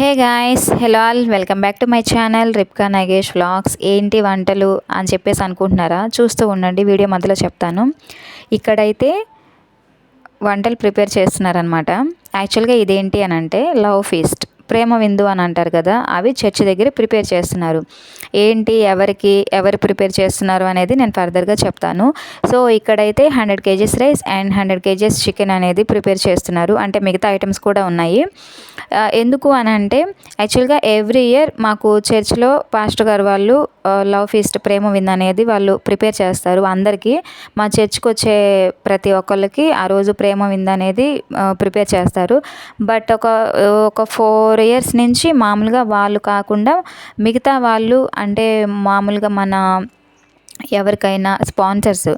Hey guys hello all welcome back to my channel Ripka Nagesh vlogs. ఏంటి వంటలు అని చెప్పేసి అనుకుంటున్నారా? చూస్తూ ఉండండి వీడియో మధ్యలో చెప్తాను. ఇక్కడైతే వంటలు ప్రిపేర్ చేస్తున్నారనమాట యాక్చువల్గా ఇదేంటి అని అంటే లవ్ ఫీస్ట్. ప్రేమ విందు అని అంటారు కదా అవి చర్చి దగ్గర ప్రిపేర్ చేస్తున్నారు. ఏంటి ఎవరికి ఎవరు ప్రిపేర్ చేస్తున్నారు అనేది నేను ఫర్దర్గా చెప్తాను. సో ఇక్కడైతే hundred kgs rice and hundred kgs chicken అనేది ప్రిపేర్ చేస్తున్నారు. అంటే మిగతా ఐటమ్స్ కూడా ఉన్నాయి. ఎందుకు అని అంటే యాక్చువల్గా ఎవ్రీ ఇయర్ మాకు చర్చ్లో పాస్టర్ గారు వాళ్ళు లవ్ ఫీస్ట్ ప్రేమ విందు అనేది వాళ్ళు ప్రిపేర్ చేస్తారు. అందరికీ మా చర్చ్కి వచ్చే ప్రతి ఒక్కళ్ళకి ఆ రోజు ప్రేమ విందు అనేది ప్రిపేర్ చేస్తారు. బట్ ఒక ఒక ఫోర్ ఫోర్ ఇయర్స్ నుంచి మామూలుగా వాళ్ళు కాకుండా మిగతా వాళ్ళు అంటే మామూలుగా మన ఎవరికైనా స్పాన్సర్స్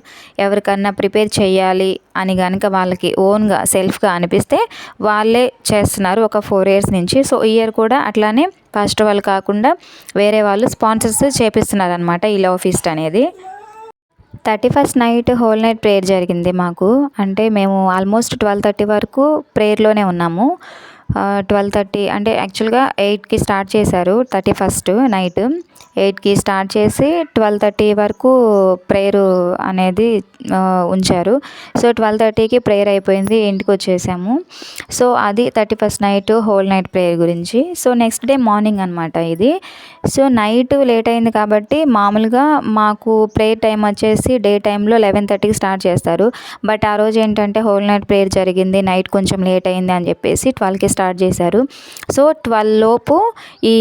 ఎవరికైనా ప్రిపేర్ చేయాలి అని కనుక వాళ్ళకి ఓన్గా సెల్ఫ్గా అనిపిస్తే వాళ్ళే చేస్తున్నారు ఒక ఫోర్ ఇయర్స్ నుంచి. సో ఇయర్ కూడా అట్లానే ఫస్ట్ వాళ్ళు కాకుండా వేరే వాళ్ళు స్పాన్సర్స్ చేపిస్తున్నారు అనమాట ఈ లవ్ ఫీస్ట్ అనేది. Thirty first night whole night prayer జరిగింది మాకు. అంటే మేము ఆల్మోస్ట్ ట్వెల్వ్ థర్టీ వరకు ప్రేయర్లోనే ఉన్నాము. ట్వెల్వ్ థర్టీ అంటే యాక్చువల్గా ఎయిట్కి స్టార్ట్ చేశారు థర్టీ ఫస్ట్ నైట్ ఎయిట్కి స్టార్ట్ చేసి ట్వెల్వ్ థర్టీ వరకు ప్రేయర్ అనేది ఉంచారు. సో ట్వెల్వ్ థర్టీకి ప్రేయర్ అయిపోయింది ఇంటికి వచ్చేసాము. సో అది thirty first night whole night prayer గురించి. సో నెక్స్ట్ డే మార్నింగ్ అనమాట ఇది. సో నైట్ లేట్ అయింది కాబట్టి మామూలుగా మాకు ప్రేయర్ టైం వచ్చేసి డే టైంలో లెవెన్ థర్టీకి స్టార్ట్ చేస్తారు. బట్ ఆ రోజు ఏంటంటే హోల్ నైట్ ప్రేయర్ జరిగింది నైట్ కొంచెం లేట్ అయింది అని చెప్పేసి ట్వెల్వ్కి స్టార్ట్ స్టార్ట్ చేశారు. సో ట్వెల్వ్ లోపు ఈ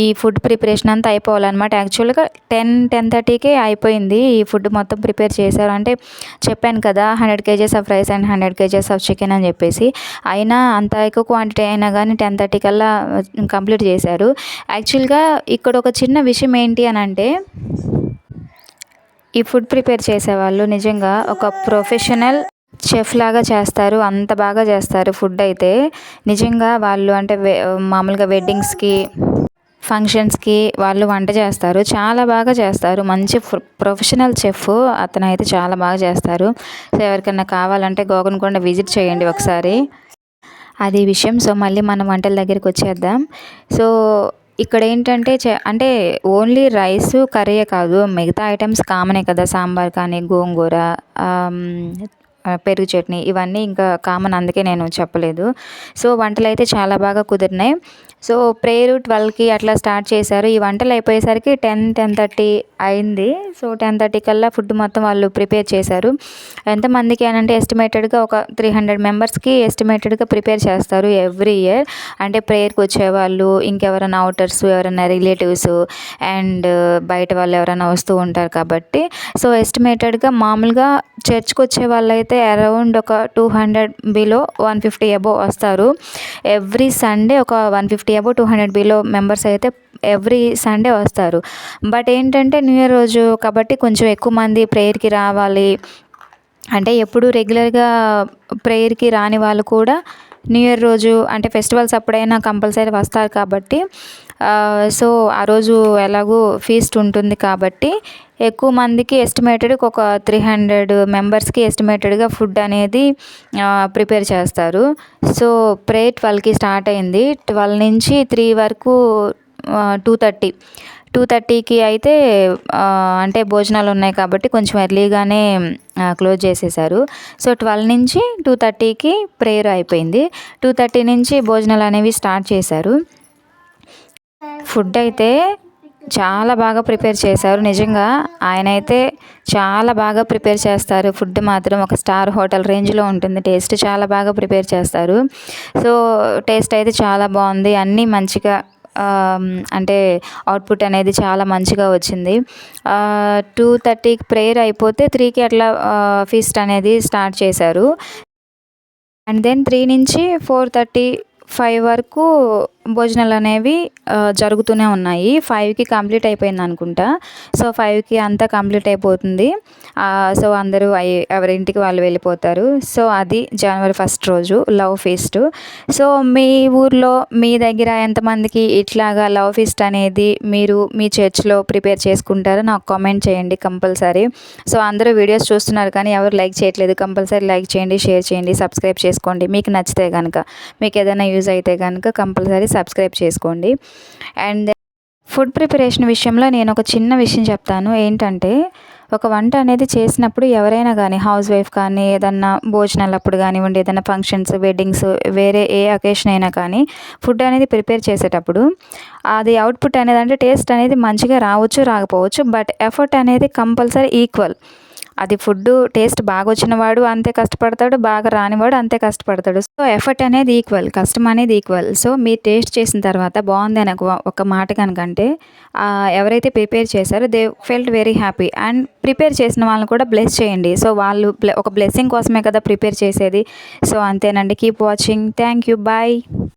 ఈ ఫుడ్ ప్రిపరేషన్ అంతా అయిపోవాలన్నమాట. యాక్చువల్గా టెన్ టెన్ థర్టీకే అయిపోయింది ఈ ఫుడ్ మొత్తం ప్రిపేర్ చేశారు. అంటే చెప్పాను కదా hundred kgs of rice and hundred kgs of chicken అని చెప్పేసి. అయినా అంత ఎక్కువ క్వాంటిటీ అయినా కానీ టెన్ థర్టీ కల్లా కంప్లీట్ చేశారు. యాక్చువల్గా ఇక్కడ ఒక చిన్న విషయం ఏంటి అని అంటే ఈ ఫుడ్ ప్రిపేర్ చేసేవాళ్ళు నిజంగా ఒక ప్రొఫెషనల్ చెఫ్ లాగా చేస్తారు అంత బాగా చేస్తారు ఫుడ్ అయితే. నిజంగా వాళ్ళు అంటే మామూలుగా వెడ్డింగ్స్కి ఫంక్షన్స్కి వాళ్ళు వంట చేస్తారు చాలా బాగా చేస్తారు. మంచి ప్రొఫెషనల్ చెఫ్ అతను అయితే చాలా బాగా చేస్తారు. సో ఎవరికైనా కావాలంటే గోగనకొండ విజిట్ చేయండి ఒకసారి. అది విషయం. సో మళ్ళీ మనం వంటల దగ్గరికి వచ్చేద్దాం. సో ఇక్కడ ఏంటంటే అంటే ఓన్లీ రైస్ కర్రీయే కాదు మిగతా ఐటమ్స్ కామనే కదా. సాంబార్ కానీ గోంగూర పెరుగు చట్నీ ఇవన్నీ ఇంకా కామన్ అందుకే నేను చెప్పలేదు. సో వంటలు అయితే చాలా బాగా కుదిరినాయి. సో ప్రేయర్ ట్వెల్వ్కి అట్లా స్టార్ట్ చేశారు. ఈ వంటలు అయిపోయేసరికి టెన్ టెన్ థర్టీ అయింది. సో టెన్ థర్టీ కల్లా ఫుడ్ మొత్తం వాళ్ళు ప్రిపేర్ చేశారు. ఎంతమందికి అని అంటే ఎస్టిమేటెడ్గా ఒక త్రీ హండ్రెడ్ మెంబర్స్కి ఎస్టిమేటెడ్గా ప్రిపేర్ చేస్తారు ఎవ్రీ ఇయర్ అంటే ప్రేయర్కి వచ్చేవాళ్ళు ఇంకెవరైనా అవుటర్స్ ఎవరైనా రిలేటివ్స్ అండ్ బయట వాళ్ళు ఎవరైనా వస్తూ ఉంటారు కాబట్టి. సో ఎస్టిమేటెడ్గా మామూలుగా చర్చ్కి వచ్చే వాళ్ళైతే అయితే అరౌండ్ ఒక two hundred below one fifty above వస్తారు. ఎవ్రీ సండే ఒక one fifty above two hundred below members అయితే ఎవ్రీ సండే వస్తారు. బట్ ఏంటంటే న్యూ ఇయర్ రోజు కాబట్టి కొంచెం ఎక్కువ మంది ప్రేయర్కి రావాలి. అంటే ఎప్పుడు రెగ్యులర్గా ప్రేయర్కి రాని వాళ్ళు కూడా న్యూ ఇయర్ రోజు అంటే ఫెస్టివల్స్ అప్పుడైనా కంపల్సరీ వస్తారు కాబట్టి సో ఆ రోజు ఎలాగో ఫీస్ట్ ఉంటుంది కాబట్టి ఎక్కువ మందికి ఎస్టిమేటెడ్ ఒక త్రీ హండ్రెడ్ మెంబర్స్కి ఎస్టిమేటెడ్గా ఫుడ్ అనేది ప్రిపేర్ చేస్తారు. సో ప్రే ట్వెల్వ్కి స్టార్ట్ అయింది. ట్వెల్వ్ నుంచి త్రీ వరకు టూ థర్టీ టూ థర్టీకి అయితే అంటే భోజనాలు ఉన్నాయి కాబట్టి కొంచెం ఎర్లీగానే క్లోజ్ చేసేసారు సో ట్వెల్వ్ నుంచి టూ థర్టీకి ప్రేయర్ అయిపోయింది. టూ థర్టీ నుంచి భోజనాలు అనేవి స్టార్ట్ చేశారు. ఫుడ్ అయితే చాలా బాగా ప్రిపేర్ చేశారు. నిజంగా ఆయన అయితే చాలా బాగా ప్రిపేర్ చేస్తారు. ఫుడ్ మాత్రం ఒక స్టార్ హోటల్ రేంజ్లో ఉంటుంది. టేస్ట్ చాలా బాగా ప్రిపేర్ చేస్తారు. సో టేస్ట్ అయితే చాలా బాగుంది. అన్నీ మంచిగా అంటే అవుట్పుట్ అనేది చాలా మంచిగా వచ్చింది. టూ థర్టీకి ప్రేయర్ అయిపోతే త్రీకి అట్లా ఫీస్ట్ అనేది స్టార్ట్ చేశారు. అండ్ దెన్ త్రీ నుంచి ఫోర్ థర్టీ ఫైవ్ వరకు భోజనాలు అనేవి జరుగుతూనే ఉన్నాయి. ఫైవ్కి కంప్లీట్ అయిపోయింది అనుకుంటా. సో ఫైవ్కి అంతా కంప్లీట్ అయిపోతుంది. సో అందరూ ఎవరింటికి వాళ్ళు వెళ్ళిపోతారు. సో అది జనవరి ఫస్ట్ రోజు లవ్ ఫీస్ట్. సో మీ ఊర్లో మీ దగ్గర ఎంతమందికి ఇట్లాగా లవ్ ఫీస్ట్ అనేది మీరు మీ చర్చ్లో ప్రిపేర్ చేసుకుంటారో నాకు కామెంట్ చేయండి కంపల్సరీ. సో అందరూ వీడియోస్ చూస్తున్నారు కానీ ఎవరు లైక్ చేయట్లేదు. కంపల్సరీ లైక్ చేయండి షేర్ చేయండి సబ్స్క్రైబ్ చేసుకోండి. మీకు నచ్చితే కనుక మీకు ఏదైనా యూజ్ అయితే కనుక కంపల్సరీ సబ్స్క్రైబ్ చేసుకోండి. అండ్ ఫుడ్ ప్రిపరేషన్ విషయంలో నేను ఒక చిన్న విషయం చెప్తాను. ఏంటంటే ఒక వంట అనేది చేసినప్పుడు ఎవరైనా కానీ హౌస్ వైఫ్ కానీ ఏదన్నా భోజనాలు అప్పుడు కానివ్వండి ఏదైనా ఫంక్షన్స్ వెడ్డింగ్స్ వేరే ఏ అకేషన్ అయినా కానీ ఫుడ్ అనేది ప్రిపేర్ చేసేటప్పుడు అది అవుట్పుట్ అనేది అంటే టేస్ట్ అనేది మంచిగా రావచ్చు రాకపోవచ్చు బట్ ఎఫర్ట్ అనేది కంపల్సరీ ఈక్వల్. అది ఫుడ్ టేస్ట్ బాగా వచ్చిన వాడు అంతే కష్టపడతాడు బాగా రానివాడు అంతే కష్టపడతాడు. సో ఎఫర్ట్ అనేది ఈక్వల్ కష్టం అనేది ఈక్వల్. సో మీరు టేస్ట్ చేసిన తర్వాత బాగుంది అని ఒక- మాట కనుకంటే ఎవరైతే ప్రిపేర్ చేశారో they felt very happy. And prepare చేసిన వాళ్ళని కూడా బ్లెస్ చేయండి. సో వాళ్ళు ఒక బ్లెస్సింగ్ కోసమే కదా ప్రిపేర్ చేసేది. సో అంతేనండి. Keep watching. Thank you. Bye.